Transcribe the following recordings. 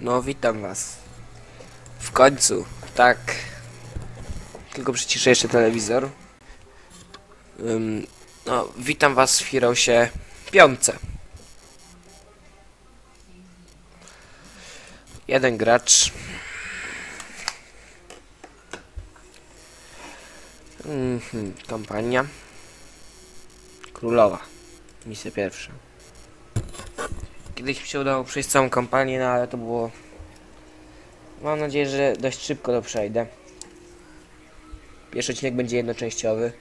No, witam was. W końcu, tak. Tylko przyciszę jeszcze telewizor. Ym, no, witam was w Heroesie piątce. Jeden gracz. Mhm, kampania. Królowa. Misja pierwsza. Kiedyś mi się udało przejść całą kampanię, no ale to było... Mam nadzieję, że dość szybko to przejdę. Pierwszy odcinek będzie jednoczęściowy.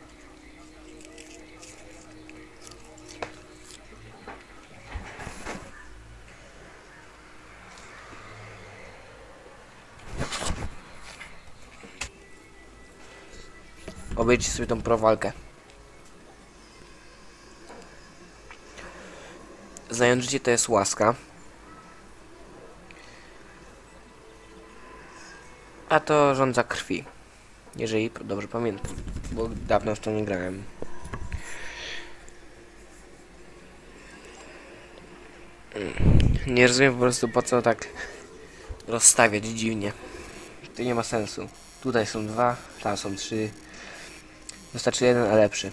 Obejrzyjcie sobie tą prowalkę. Zająć życie to jest łaska. A to rządza krwi. Jeżeli dobrze pamiętam. Bo dawno w to nie grałem. Nie rozumiem po prostu po co tak rozstawiać dziwnie. To nie ma sensu. Tutaj są dwa, tam są trzy. Wystarczy jeden, a lepszy.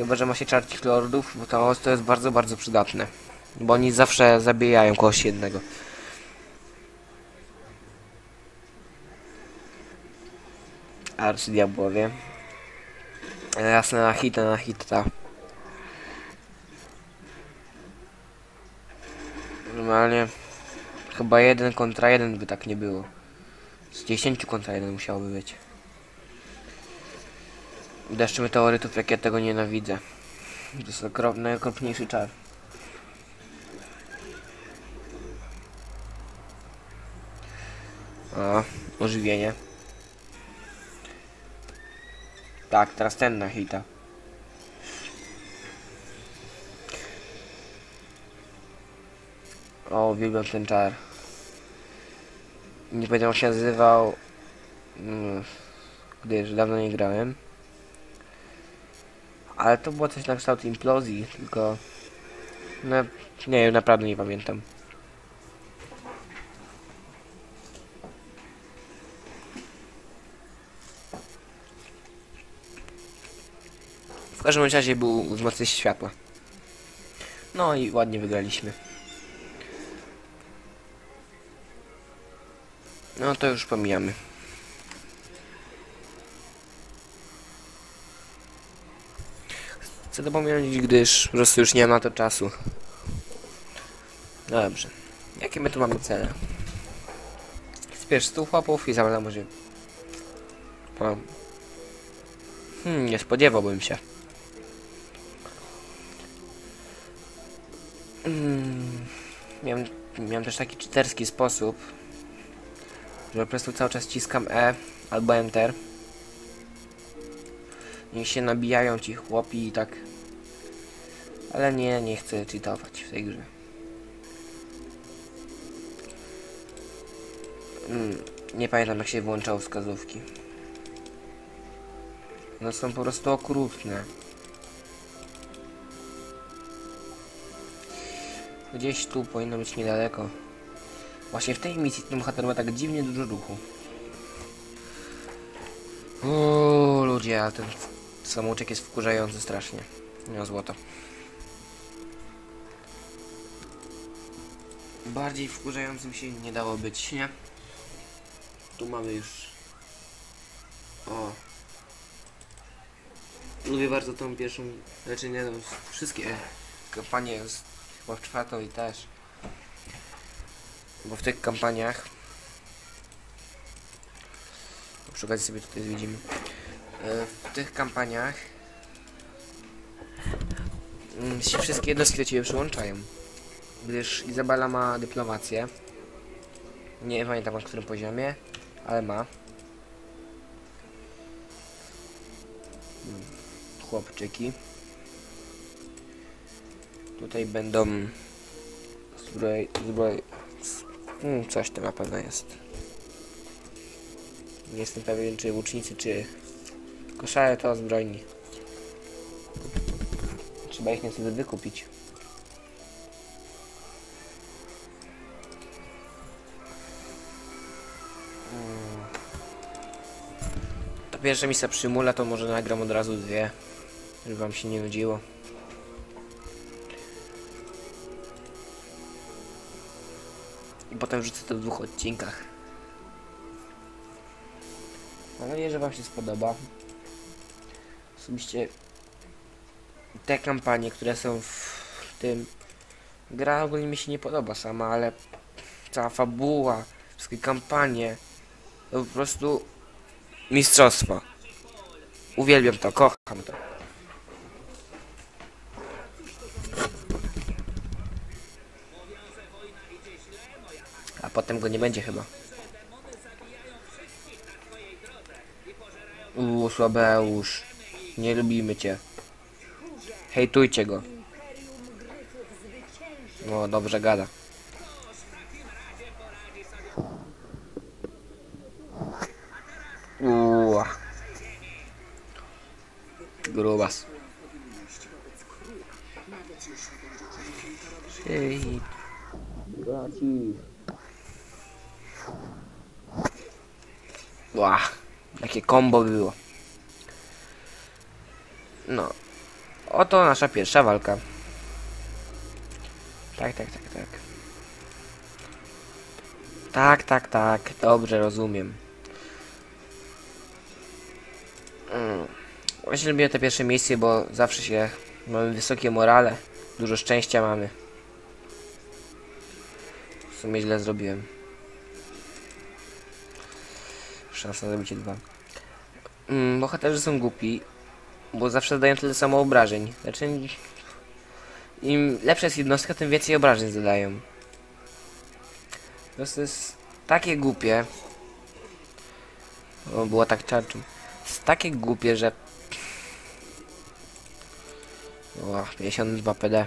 Chyba, że ma się czarkich lordów, bo to, to jest bardzo, bardzo przydatne. Bo oni zawsze zabijają kogoś jednego. Arcydiabłowie. Jasne, na hita, na hita. Normalnie chyba jeden kontra jeden by tak nie było. Z 10 kontra jeden musiałoby być. Deszczy meteorytów, jak ja tego nienawidzę. To jest okrop, najokropniejszy czar. O, ożywienie. Tak, teraz ten na hita. O, uwielbiam ten czar. Nie pamiętam jak się nazywał. Mm, Gdyż dawno nie grałem. Ale to było coś na kształt implozji, tylko... No, nie naprawdę nie pamiętam. W każdym razie był wzmocnienie światła. No i ładnie wygraliśmy. No to już pomijamy. Chcę to pominąć, gdyż po prostu już nie ma to czasu. Dobrze. Jakie my tu mamy cele? Zbierz 100 chłopów i zabrać może... Hmm, nie spodziewałbym się. Mm, miałem, miałem też taki czyterski sposób, że po prostu cały czas ciskam E albo Enter. Niech się nabijają ci chłopi i tak. Ale nie, nie chcę cheatować w tej grze. Mm, nie pamiętam jak się włączało wskazówki. No są po prostu okrutne. Gdzieś tu powinno być niedaleko. Właśnie w tej misji ten bohater ma tak dziwnie dużo ruchu. O ludzie, a ten samouczek jest wkurzający strasznie. No złoto. Bardziej wkurzającym się nie dało być, nie? Tu mamy już... O. Lubię bardzo tą pierwszą... Znaczy nie no, wszystkie kampanie chyba w czwartą i też. Bo w tych kampaniach... Przy sobie tutaj widzimy. W tych kampaniach mm, się wszystkie jednostki do ciebie przyłączają. Gdyż Izabela ma dyplomację. Nie pamiętam na którym poziomie, ale ma. Chłopczyki. Tutaj będą zbroj... zbroj... Mm, coś tam na pewno jest. Nie jestem pewien, czy łucznicy, czy Koszary to zbrojni. Trzeba ich niestety wykupić. Hmm. To pierwsza misja przymula, to może nagram od razu dwie, żeby wam się nie nudziło. I potem wrzucę to w dwóch odcinkach. Mam nadzieję, że wam się spodoba. Osobiście te kampanie, które są w tym... Gra ogólnie mi się nie podoba sama, ale cała fabuła, wszystkie kampanie, to po prostu mistrzostwo. Uwielbiam to, kocham to. A potem go nie będzie chyba. Uuu, Słabeusz. Nie lubimy cię. Hejtujcie go. No, dobrze gada. Uuu. Grubas. Ej. Braci. Ła, jakie kombo było. No. Oto nasza pierwsza walka. Tak, tak, tak, tak. Tak, tak, tak. Dobrze, rozumiem. Mm. Właśnie lubię te pierwsze miejsce, bo zawsze się mamy wysokie morale. Dużo szczęścia mamy. W sumie źle zrobiłem. Szansa na zabicie dwa. Mm, bohaterzy są głupi, bo zawsze zadają tyle samo obrażeń. Znaczy, im lepsza jest jednostka, tym więcej obrażeń zadają. Prostu jest takie głupie. O, było tak czarczym. Jest takie głupie, że... O, 52 PD.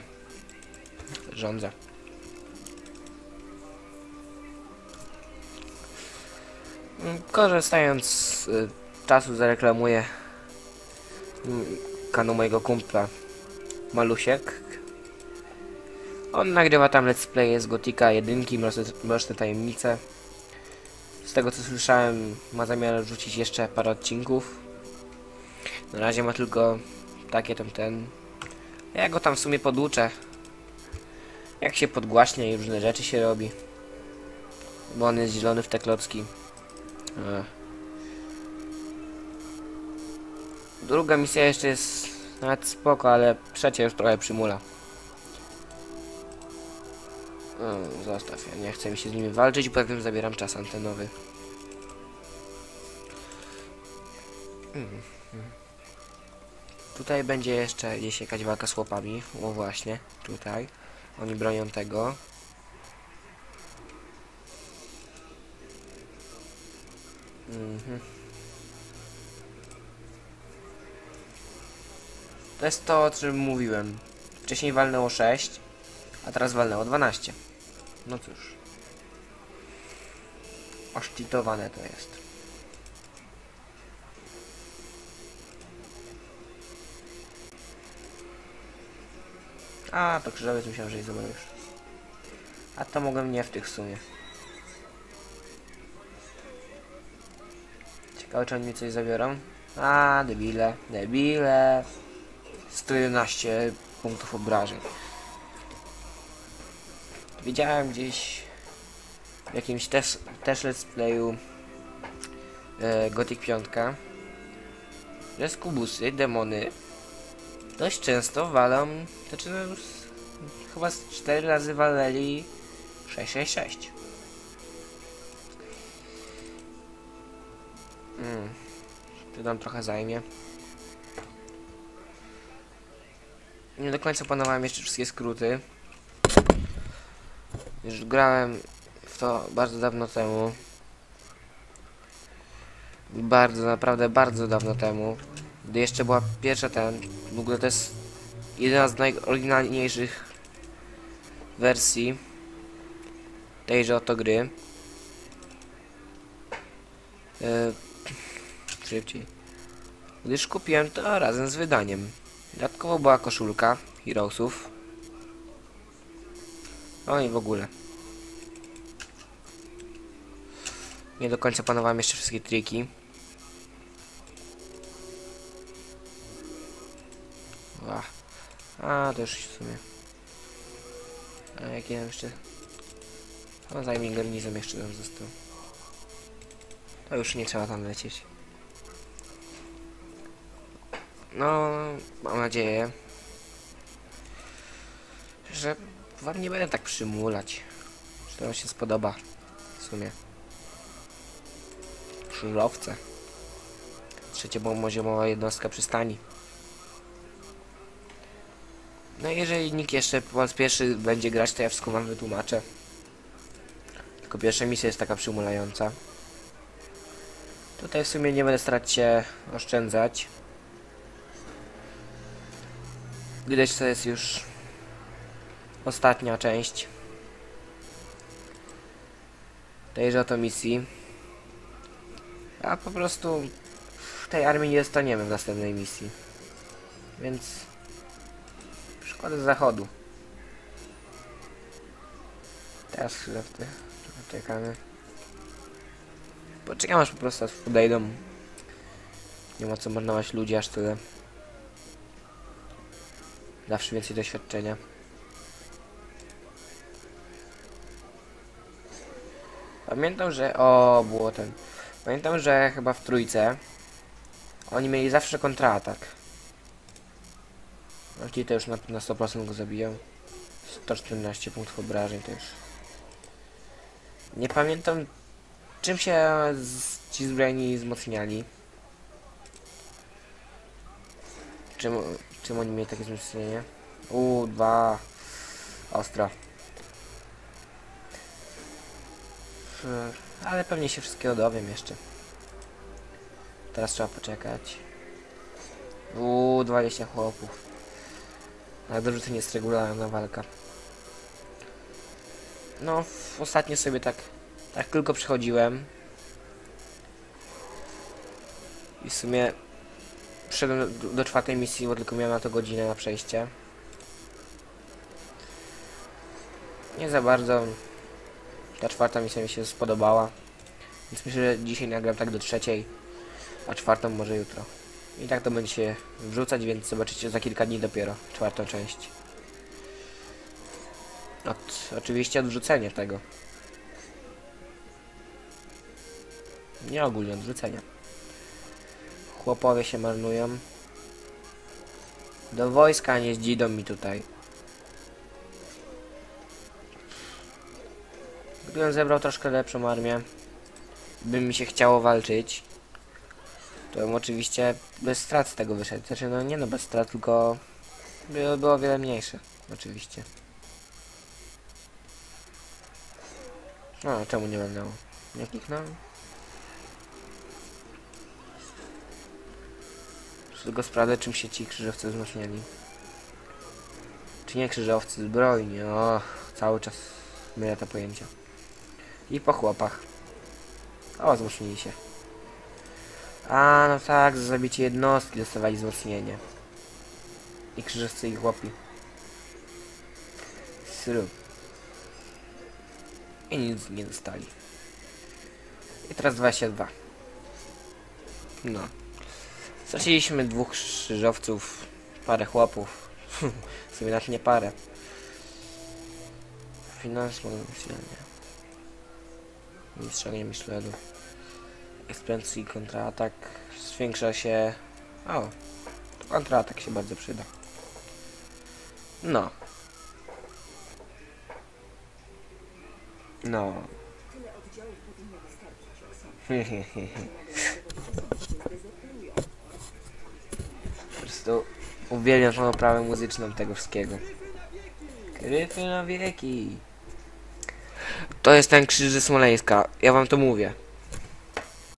Rządzę. Korzystając z y, czasu zareklamuję kanał mojego kumpla Malusiek. On nagrywa tam let's play z Gotika 1, Mroczne, Mroczne Tajemnice. Z tego co słyszałem ma zamiar rzucić jeszcze parę odcinków. Na razie ma tylko takie tam ten. Ja go tam w sumie poduczę. Jak się podgłaśnia i różne rzeczy się robi. Bo on jest zielony w te klocki. Ech. Druga misja jeszcze jest nawet spoko, ale trzecia już trochę przymula. O, zostaw, ja nie chcę mi się z nimi walczyć, poza tym zabieram czas antenowy. Mhm. Tutaj będzie jeszcze gdzieś jakaś walka z chłopami. O właśnie, tutaj. Oni bronią tego. Mhm. To jest to, o czym mówiłem. Wcześniej walnęło 6, a teraz walnęło 12. No cóż. Oszczytowane to jest. A, to krzyżowiec myślałem, że jest już. A to mogłem nie w tych sumie. Ciekawe, czy oni mi coś zabiorą? A, debile, debile. 111 punktów obrażeń. Widziałem gdzieś w jakimś też, też let's playu e, Gothic 5 że skubusy, demony dość często walą, znaczy no, chyba z 4 razy waleli 666. Mm. To nam trochę zajmie. Nie do końca panowałem jeszcze wszystkie skróty. Już grałem w to bardzo dawno temu. Bardzo, naprawdę bardzo dawno temu. Gdy jeszcze była pierwsza ten. W ogóle to jest jedna z najoryginalniejszych wersji tejże oto gry. Yy, szybciej. Gdyż kupiłem to razem z wydaniem. Dodatkowo była koszulka Heroesów. No i w ogóle. Nie do końca panowałem jeszcze wszystkie triki. Ach. A, to już w sumie. A jakie tam jeszcze? No zajmij garnizon jeszcze tam został. To już nie trzeba tam lecieć. No, mam nadzieję, że wam nie będę tak przymulać. Że to wam się spodoba. W sumie. Krzyżowce. Trzeciopoziomowa jednostka przystani. No i jeżeli nikt jeszcze po raz pierwszy będzie grać, to ja wszystko wam wytłumaczę. Tylko pierwsza misja jest taka przymulająca. Tutaj w sumie nie będę starać się oszczędzać. Gdyż to jest już ostatnia część tejże oto misji. A po prostu w tej armii nie zostaniemy w następnej misji. Więc szkoda zachodu. Teraz chwilę w te czekamy. Poczekam aż po prostu podejdą. Nie ma co marnować ludzi aż tyle. Zawsze więcej doświadczenia. Pamiętam, że... O, było ten... Pamiętam, że chyba w trójce oni mieli zawsze kontratak. Właściwie to już na, na 100% go zabiją. 114 punktów obrażeń też. Nie pamiętam czym się ci zbrojeni wzmocniali. Czym, czym oni mieli takie wzmocnienie? Uuu, dwa. Ostro. Hmm, Ale pewnie się wszystkiego dowiem jeszcze. Teraz trzeba poczekać. Uuu, 20 chłopów. Ale dobrze to nie jest regularna walka. No, ostatnio sobie tak, tak tylko przychodziłem. I w sumie przyszedłem do, czwartej misji, bo tylko miałem na to godzinę na przejście. Nie za bardzo ta czwarta misja mi się spodobała. Więc myślę, że dzisiaj nagram tak do trzeciej, a czwartą może jutro. I tak to będzie się wrzucać, więc zobaczycie za kilka dni dopiero czwartą część. Od, oczywiście odwrzucenie tego. Nie ogólnie odwrócenia. Chłopowie się marnują. Do wojska nie zdzidą mi tutaj. Gdybym zebrał troszkę lepszą armię, by mi się chciało walczyć, to bym oczywiście bez strat z tego wyszedł. Znaczy, no nie no bez strat, tylko by było o wiele mniejsze. Oczywiście. No, czemu nie będę? Nie kliknąłem? Tylko sprawdzę, czym się ci krzyżowcy wzmocniali. Czy nie krzyżowcy, zbrojni, o, cały czas mylę te pojęcia. I po chłopach. O, wzmocnili się. A, no tak, za zabicie jednostki dostawali wzmocnienie. I krzyżowcy i chłopi. Sru. I nic nie dostali. I teraz 22. No. Straciliśmy dwóch krzyżowców, parę chłopów. w sumie nawet nie parę. Finans silnie. Mistrz ognia Michledu. Ekspansji kontratak. Zwiększa się... O, to kontratak się bardzo przyda. No. No. Po prostu uwielbiam tą oprawę muzyczną tego wszystkiego. Kryty na wieki. To jest ten krzyż ze Smoleńska. Ja wam to mówię.